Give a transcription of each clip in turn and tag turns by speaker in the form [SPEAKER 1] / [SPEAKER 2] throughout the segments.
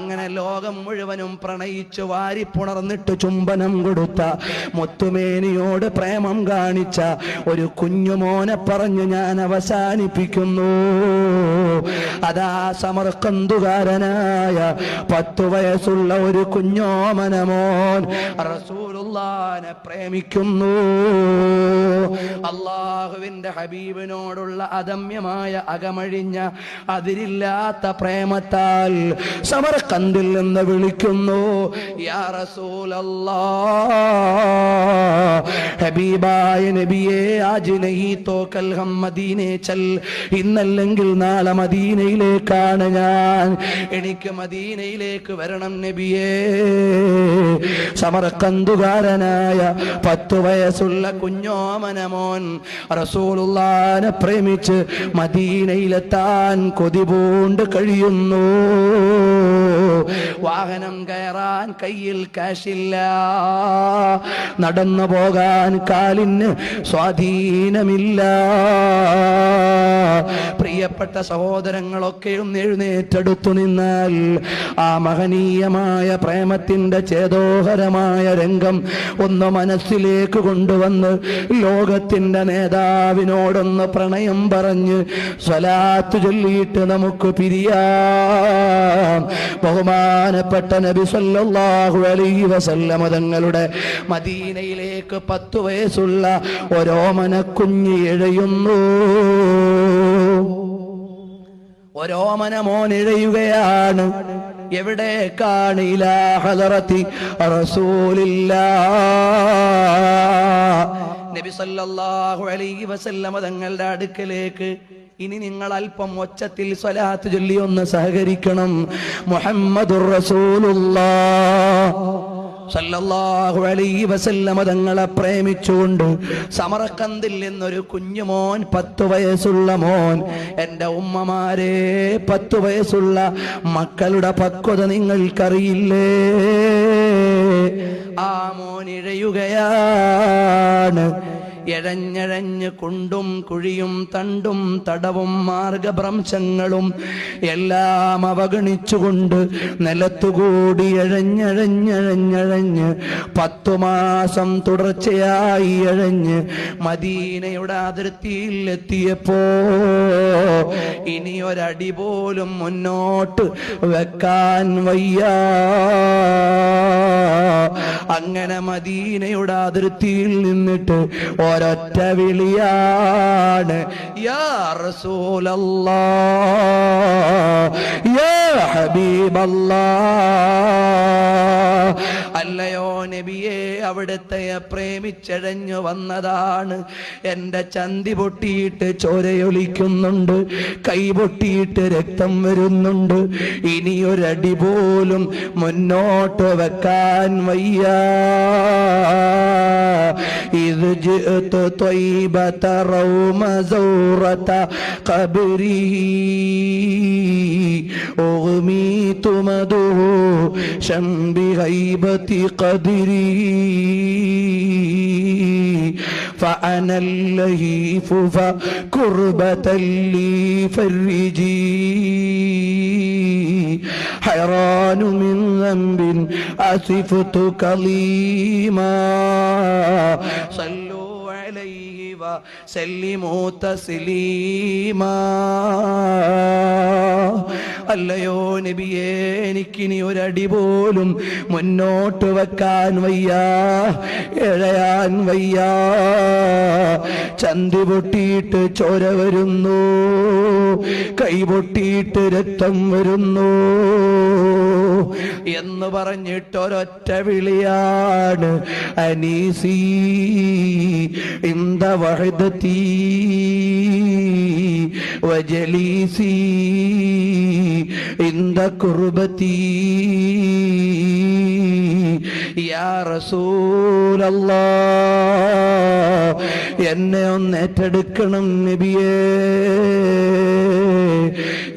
[SPEAKER 1] അങ്ങനെ ലോകം മുഴുവനും പ്രണയിച്ചു വാരി പുണർന്നിട്ട് ചുംബനം കൊടുത്ത മുത്തുമേനിയോട് പ്രേമം കാണിച്ച ഒരു കുഞ്ഞുമോനെ പറഞ്ഞു ഞാൻ അവസാനിപ്പിക്കുന്നു. അതാ സമർക്കന്തുകാരനായ പത്തു വയസ്സുള്ള ഒരു കുഞ്ഞോമനമോൻ റസൂലുള്ളാനെ പ്രേമിക്കുന്നു. അള്ളാഹുവിന്റെ ഹബീബിനോടുള്ള അദമ്യമായ അകമഴിഞ്ഞ അതിരില്ലാത്ത പ്രേമത്താൽ സമർക്കന്തിൽ നിന്ന് വിളിക്കുന്നു യാ ഹബീബായ നബിയെ നഹി ചൽ. ഇന്നല്ലെങ്കിൽ നാളെ മദീനയിലേക്കാണ് ഞാൻ. എനിക്ക് മദീനയിലേക്ക് വരണം നബിയേ. സമരക്കന്തുകാരനായ പത്തു വയസ്സുള്ള കുഞ്ഞോമനമോൻ റസൂലുള്ളാനെ പ്രേമിച്ച് മദീനയിലെത്താൻ കൊതിപൂണ്ട് കഴിയുന്നു. വാഹനം കയറാൻ കയ്യിൽ കാശില്ല. നടന്നു പോകാൻ കാലിന് സ്വാധീനമില്ല. പ്രിയപ്പെട്ട സഹോദരങ്ങളൊക്കെ ഒന്ന് എഴുന്നേറ്റെടുത്തു നിന്നാൽ ആ മഹനീയമായ പ്രേമത്തിന്റെ ചേതോഹരമായ രംഗം ഒന്ന് മനസ്സിലേക്ക് കൊണ്ടുവന്ന് ലോകത്തിന്റെ നേതാവിനോടൊന്ന് പ്രണയം പറഞ്ഞ് സ്വലാത്ത് ചൊല്ലിയിട്ട് നമുക്ക് പിരിയാം. ബഹുമാനപ്പെട്ട നബി സല്ലല്ലാഹു അലൈഹി വസല്ലമ തങ്ങളുടെ മദീനയിലേക്ക് പത്തു വയസ്സുള്ള ഓരോമന കുഞ്ഞ് എഴയുന്നു ഓരോമന മോൻ എഴയുകയാണ് എവിടെ കാണില്ല ഹലറത്തി റസൂലില്ലാ നബി സല്ലല്ലാഹു അലൈഹി വസല്ലമ തങ്ങളുടെ അടുക്കലേക്ക് ഇനി നിങ്ങൾ അല്പം ഒച്ചത്തിൽ സ്വലാത്ത് ചൊല്ലി ഒന്ന് സഹകരിക്കണം. മുഹമ്മദുർ റസൂലുള്ളാഹ്. സല്ലല്ലാഹു അലൈഹി വസല്ലമ തങ്ങളെ പ്രേമിച്ചുകൊണ്ട് സമറക്കന്തിൽ നിന്നൊരു കുഞ്ഞുമോൻ പത്തു വയസ്സുള്ള മോൻ എന്റെ ഉമ്മമാരെ പത്തു വയസ്സുള്ള മക്കളുടെ പക്വത നിങ്ങൾക്കറിയില്ലേ? ആ മോൻ ഇഴയുകയാണ്. എഴഞ്ഞഴഞ്ഞ് കുണ്ടും കുഴിയും തണ്ടും തടവും മാർഗഭ്രംശങ്ങളും എല്ലാം അവഗണിച്ചുകൊണ്ട് നിലത്തുകൂടി എഴഞ്ഞഴഞ്ഞഴഞ്ഞഴഞ്ഞ് പത്തു മാസം തുടർച്ചയായി എഴഞ്ഞ് മദീനയുടെ അതിർത്തിയിൽ എത്തിയപ്പോ ഇനി ഒരടി പോലും മുന്നോട്ട് വെക്കാൻ വയ്യ. അങ്ങനെ മദീനയുടെ അതിർത്തിയിൽ നിന്നിട്ട് ഒരൊറ്റ വിളിയാണ്. യാ റസൂലല്ലാ യാ ഹബീബല്ലാ അല്ലയോ നബിയെ അവിടുത്തെ പ്രേമിച്ചഴഞ്ഞു വന്നതാണ് എൻ്റെ ചന്തി പൊട്ടിയിട്ട് ചോരയൊലിക്കുന്നുണ്ട് കൈ പൊട്ടിയിട്ട് രക്തം വരുന്നുണ്ട് ഇനിയൊരടി പോലും മുന്നോട്ട് വെക്കാൻ വയ്യ ഇത് جئت طيبة روم زورة قبره أغميت مدهوشا بغيبة قدري فأنا اللهيف فكربة لي فرجي. حيران من ذنب أسفت كظيما عليه وسلموا تسليما അല്ലയോ നബിയേ എനിക്കിനി ഒരടി പോലും മുന്നോട്ട് വെക്കാൻ വയ്യ എഴയാൻ വയ്യ ചന്തി പൊട്ടിയിട്ട് ചോര വരുന്നു കൈ പൊട്ടിയിട്ട് രക്തം വരുന്നു എന്ന് പറഞ്ഞിട്ട് ഒരൊറ്റ വിളിയാണ് അനീസി ഇന്ത وجليسي عند ഇന്ത يا رسول الله എന്നെ ഒന്ന് ഏറ്റെടുക്കണം നബിയേ.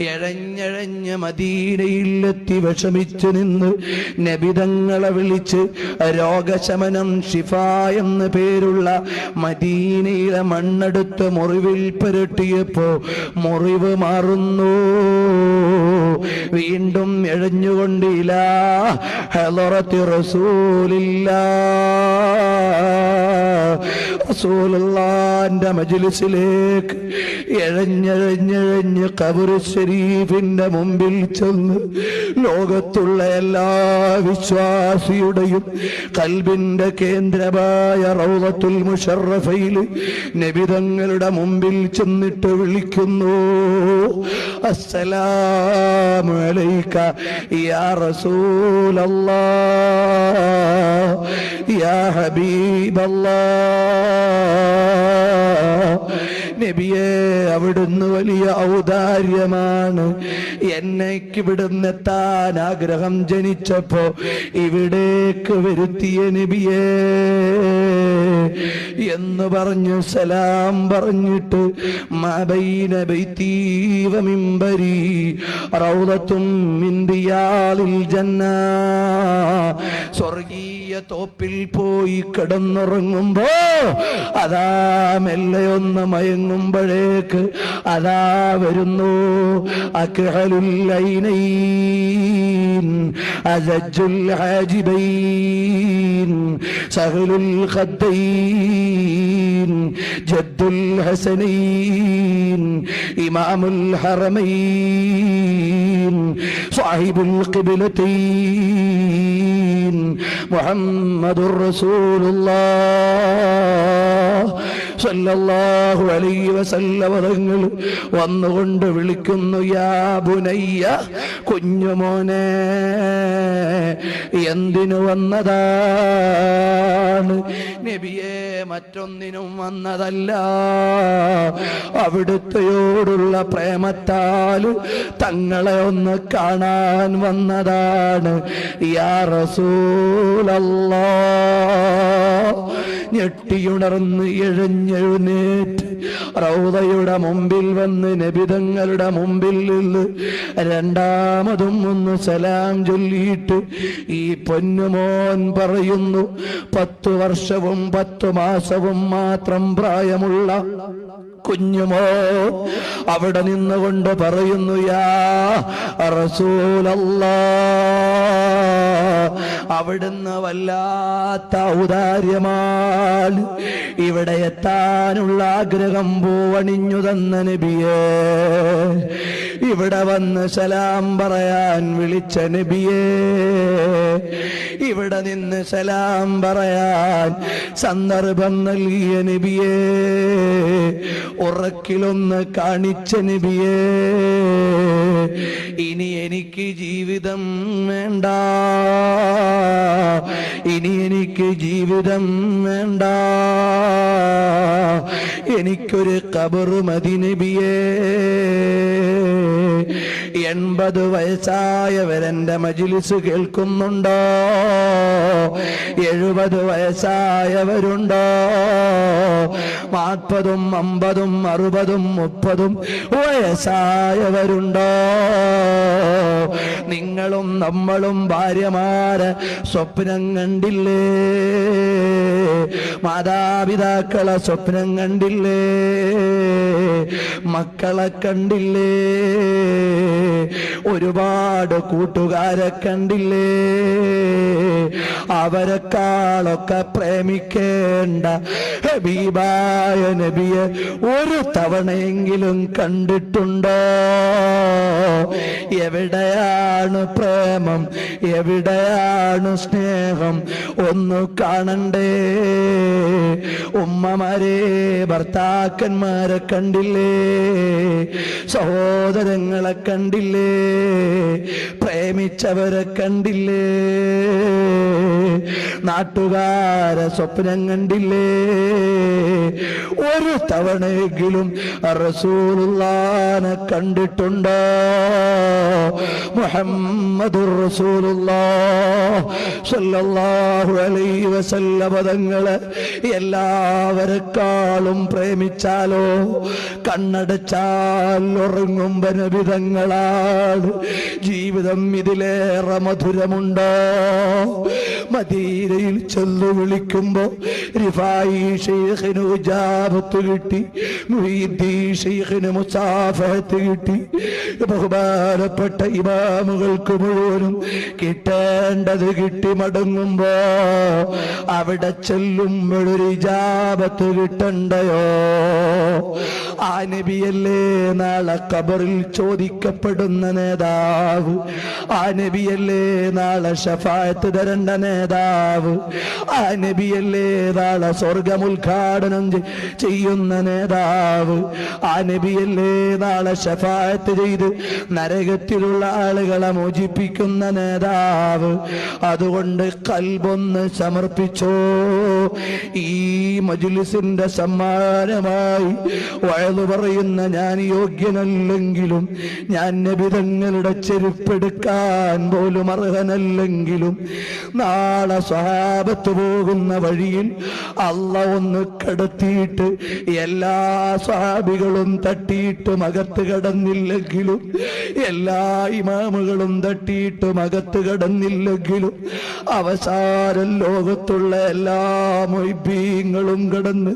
[SPEAKER 1] എഴഞ്ഞഴഞ്ഞ മദീനയിലെത്തി വിഷമിച്ചു നിന്ന് നബിതങ്ങളെ വിളിച്ച് രോഗശമനം ഷിഫ എന്ന് പേരുള്ള മദീനയിലെ മണ്ണെടുത്ത് മുറിവിൽ പുരട്ടിയപ്പോ മുറിവ് മാറുന്നു. വീണ്ടും എഴഞ്ഞുകൊണ്ടില്ല. ഹലറത്തി റസൂലില്ലാ. റസൂലുള്ളാന്റെ മജിലിസിലേക്ക് എഴഞ്ഞഴഞ്ഞഴഞ്ഞ് കബുർ ശരീഫിന്റെ മുമ്പിൽ ചെന്ന് ലോകത്തുള്ള എല്ലാ വിശ്വാസിയുടെയും കൽബിന്റെ കേന്ദ്രമായ റൗദത്തുൽ മുഷറഫയിൽ നബിതങ്ങളുടെ മുമ്പിൽ ചെന്നിട്ട് വിളിക്കുന്നു. അസ്സലാമു അലൈക യാ റസൂലല്ലാ യാ ഹബീബല്ലാ. Oh. oh, oh. നബിയെ അവിടുന്ന് വലിയ ഔദാര്യമാണ്. എന്നേക്ക് ഇവിടുന്ന് എത്താൻ ആഗ്രഹം ജനിച്ചപ്പോ ഇവിടേക്ക് വരുത്തിയ നബിയേ എന്ന് പറഞ്ഞു സലാം പറഞ്ഞിട്ട് മബൈന ബൈതീവ മിമ്പരി ജന്ന. സ്വർഗീയ തോപ്പിൽ പോയി കിടന്നുറങ്ങുമ്പോ അതാ മെല്ലെ ഒന്ന് മയങ്ങുമ്പോഴേക്ക് അതാ വരുന്നു. അക്ഹലുല്ലൈനൈൻ ഹാജിബൈൻ സഹലുൽ ഖദ്ദൈൻ. ജദ്ദുൽ ഹസനൈൻ ഇമാമുൽ ഹറമൈൻ സാഹിബുൽ ഖിബ്ലതൈൻ മുഹമ്മദുർ റസൂലുള്ളാഹ് സല്ലല്ലാഹു അലൈഹി വസല്ലമ തങ്ങൾ വന്നുകൊണ്ട് വിളിക്കുന്നു യാ ബുനയ്യ കുഞ്ഞുമോനെ എന്തിനു വന്നതാണ്? നബിയെ മറ്റൊന്നിനും വന്നതല്ല. അവിടുത്തെയോടുള്ള പ്രേമത്താൽ തങ്ങളെ ഒന്ന് കാണാൻ വന്നതാണ്. ഞെട്ടിയുണർന്ന് എഴഞ്ഞെഴുന്നേറ്റ് റൗദയുടെ മുമ്പിൽ വന്ന് നബിതങ്ങളുടെ മുമ്പിൽ നിന്ന് രണ്ടാമതും ഒന്ന് സലാം ചൊല്ലിയിട്ട് ഈ പൊന്നുമോൻ പറയുന്നു പത്തു വർഷവും പത്തു മാസവും മാത്രം പ്രായമുള്ള കുഞ്ഞുമോ അവിടെ നിന്നുകൊണ്ട് പറയുന്നു യാ അവിടുന്ന് വല്ലാത്ത ഔദാര്യമാണ്. ഇവിടെ എത്താനുള്ള ആഗ്രഹം പൂവണിഞ്ഞു തന്ന നബിയേ. ഇവിടെ വന്ന് സലാം പറയാൻ വിളിച്ച നബിയേ. ഇവിടെ നിന്ന് സലാം പറയാൻ സന്ദർഭം നൽകിയ നബിയേ. ഉറക്കിലൊന്ന് കാണിച്ച നബിയേ ഇനി എനിക്ക് ജീവിതം വേണ്ട. ഇനി എനിക്ക് ജീവിതം വേണ്ട. എനിക്കൊരു കബറു മതി നബിയേ. എൺപത് വയസ്സായവരെന്റെ മജിലിസ് കേൾക്കുന്നുണ്ടോ? എഴുപത് വയസ്സായവരുണ്ടോ? നാൽപ്പതും അമ്പതും അറുപതും മുപ്പതും വയസ്സായവരുണ്ടോ? നിങ്ങളും നമ്മളും ഭാര്യമാര് സ്വപ്നം കണ്ടില്ലേ? മാതാപിതാക്കളെ സ്വപ്നം മക്കളെ കണ്ടില്ലേ? ഒരുപാട് കൂട്ടുകാരെ കണ്ടില്ലേ? അവരെക്കാളൊക്കെ പ്രേമിക്കേണ്ട ഹബീബായ നബിയെ ഒരു തവണയെങ്കിലും കണ്ടിട്ടുണ്ടോ? എവിടെയാണ് പ്രേമം? എവിടെയാണ് സ്നേഹം? ഒന്ന് കാണണ്ടേ? ഉമ്മമാരെ ഭർത്താക്കന്മാരെ കണ്ടില്ലേ? സഹോദരങ്ങളെ കണ്ടില്ലേ? പ്രേമിച്ചവരെ കണ്ടില്ലേ? നാട്ടുകാരെ സ്വപ്നം കണ്ടില്ലേ? ഒരു തവണയെങ്കിലും റസൂലുള്ളാനെ കണ്ടിട്ടുണ്ടോ? മുഹമ്മദുർ റസൂലുള്ളാ സല്ലല്ലാഹു അലൈഹി വസല്ലമ തങ്ങളെ എല്ലാവരെക്കാളും പ്രേമിച്ചാലോ? കണ്ണടച്ചാൽ ഉറങ്ങുമ്പ നബിതങ്ങളാണ്. ജീവിതം ഇതിലേറെ മധുരമുണ്ടോ? മദീനയിൽ ചെന്ന് വിളിക്കുമ്പോ ഷെയ്ഖിന് ഉജാബത്ത് കിട്ടി ഷെയ്ഖിന് മുസാഫഹത്ത് കിട്ടി. ബഹുമാനപ്പെട്ട ഇമാമുകൾക്ക് മുഴുവനും കിട്ടേണ്ടത് കിട്ടി മടങ്ങുമ്പോ അവിടെ ചെല്ലുമ്പോഴൊരു ഇജാബത്ത് കിട്ടണ്ടയോ? ആ നബിയല്ലേ നാളെ കബറിൽ ചോദിക്കപ്പെടുന്ന നേതാവ്. ആ നബിയല്ലേ നാളെ ഷഫായത്ത് തരണ്ട നേതാവ്. ആ നബിയല്ലേ നാളെ സ്വർഗം ഉദ്ഘാടനം ചെയ്യുന്ന നേതാവ്? ആ നബിയല്ലേ നാളെ ഷഫായത്ത് ചെയ്ത് നരകത്തിലുള്ള ആളുകളെ മോചിപ്പിക്കുന്ന നേതാവ്? അതുകൊണ്ട് കൽബൊന്ന് സമർപ്പിച്ചോ. ഈ മജുലിസിന്റെ സമ്മാനമായി വയത് പറയുന്ന ഞാൻ യോഗ്യനല്ലെങ്കിലും ഞാൻ നബിതങ്ങളുടെ ചെരുപ്പെടുക്കാൻ പോലും അർഹനല്ലെങ്കിലും നാളെ സ്വഹാബത്ത് പോകുന്ന വഴിയിൽ അല്ല ഒന്ന് കടത്തിയിട്ട് എല്ലാ സ്വഹാബികളും തട്ടിയിട്ടും അകത്ത് കടന്നില്ലെങ്കിലും എല്ലാ ഇമാമുകളും തട്ടിയിട്ടും അകത്ത് കടന്നില്ലെങ്കിലും അവസാനം ലോകത്തുള്ള എല്ലാ മൊയ്ബീങ്ങളും കടന്ന്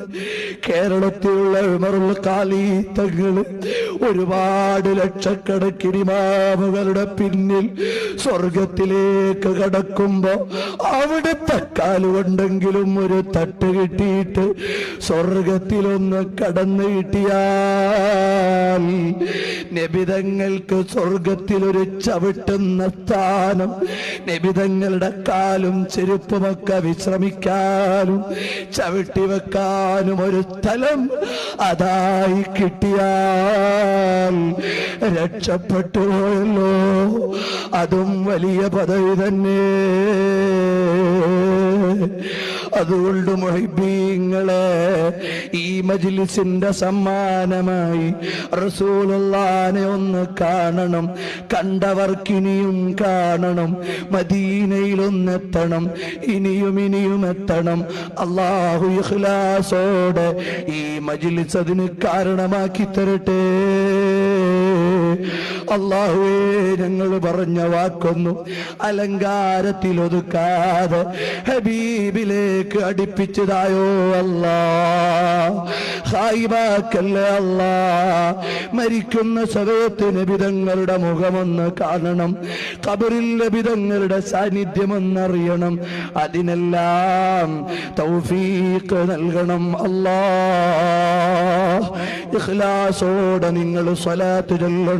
[SPEAKER 1] കേരളത്തിലുള്ള ഉമറുൽ കാലീത്തങ്ങൾ ഒരുപാട് ലക്ഷക്കണക്കിന് ഇമാമുകളുടെ പിന്നിൽ സ്വർഗത്തിലേക്ക് കടക്കുമ്പോ അവിടുത്തെ കാലുകൊണ്ടെങ്കിലും ഒരു തട്ട് കിട്ടിയിട്ട് സ്വർഗത്തിലൊന്ന് കടന്നു കിട്ടിയാൽ നബിതങ്ങൾക്ക് സ്വർഗത്തിലൊരു ചവിട്ടുന്ന സ്ഥാനം നബിതങ്ങളുടെ കാലും ചെരുപ്പുമൊക്കെ വിശ്രമിക്കാനും ചവിട്ടി വെക്കാനും ഒരു സ്ഥലം അതായി കിട്ടിയാൽ രക്ഷപ്പെട്ടു പോയല്ലോ. അതും വലിയ പദവി തന്നെ. അതുകൊണ്ട് മൊഹിബീങ്ങളെ ഈ മജിലിസിന്റെ സമ്മാനമായി റസൂലുള്ളാനെ ഒന്ന് കാണണം കണ്ടവർക്കിനിയും കാണണം മദീനയിലൊന്നെത്തണം ഇനിയും ഇനിയും എത്തണം. അള്ളാഹു ഇഖ്ലാസോടെ ഈ മജിലിസ് അതിന് കാരണമാക്കി തരട്ടെ. അള്ളാഹുവേ ഞങ്ങൾ പറഞ്ഞ വാക്കൊന്നും അലങ്കാരത്തിൽ ഒതുക്കാതെ ഹബീബിലേക്ക് അടുപ്പിച്ചതായോ അല്ലാ. ഹായിബാക്കല്ലേ അല്ലാ. മരിക്കുന്ന സമയത്ത് നബിതങ്ങളുടെ മുഖമൊന്ന് കാണണം കബറിൽ നബിതങ്ങളുടെ സാന്നിധ്യമൊന്നറിയണം. അതിനെല്ലാം തൗഫീഖ് നൽകണം അല്ലാ. ഇഖ്ലാസോടെ നിങ്ങൾ സ്വലാത്ത് ചൊല്ലണം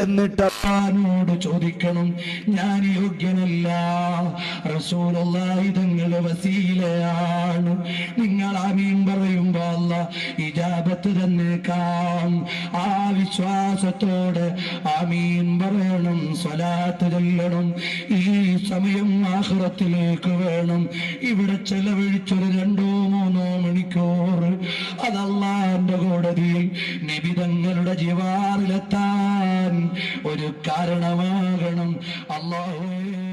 [SPEAKER 1] എന്നിട്ട് അപ്പാനോട് ചോദിക്കണം ഞാൻ യോഗ്യനല്ല. റസൂലുള്ളാഹി തങ്ങൾ വസീലയാണ്. നിങ്ങൾ ആമീൻ പറയുമ്പോ അല്ല ഇജാബത്ത് തന്നേക്കാം. ആ വിശ്വാസത്തോടെ ആമീൻ പറയണം സ്വലാത്ത് ചൊല്ലണം. ഈ സമയം ആഹ്റത്തിലേക്ക് വേണം. ഇവിടെ ചെലവഴിച്ചൊരു രണ്ടോ മൂന്നോ മണിക്കൂർ അതല്ലാന്റെ കോടതിയിൽ നിബിതങ്ങളുടെ ജീവാറിലെത്താൻ ഒരു കാരണമാകണം. കൽബങ്ങൾ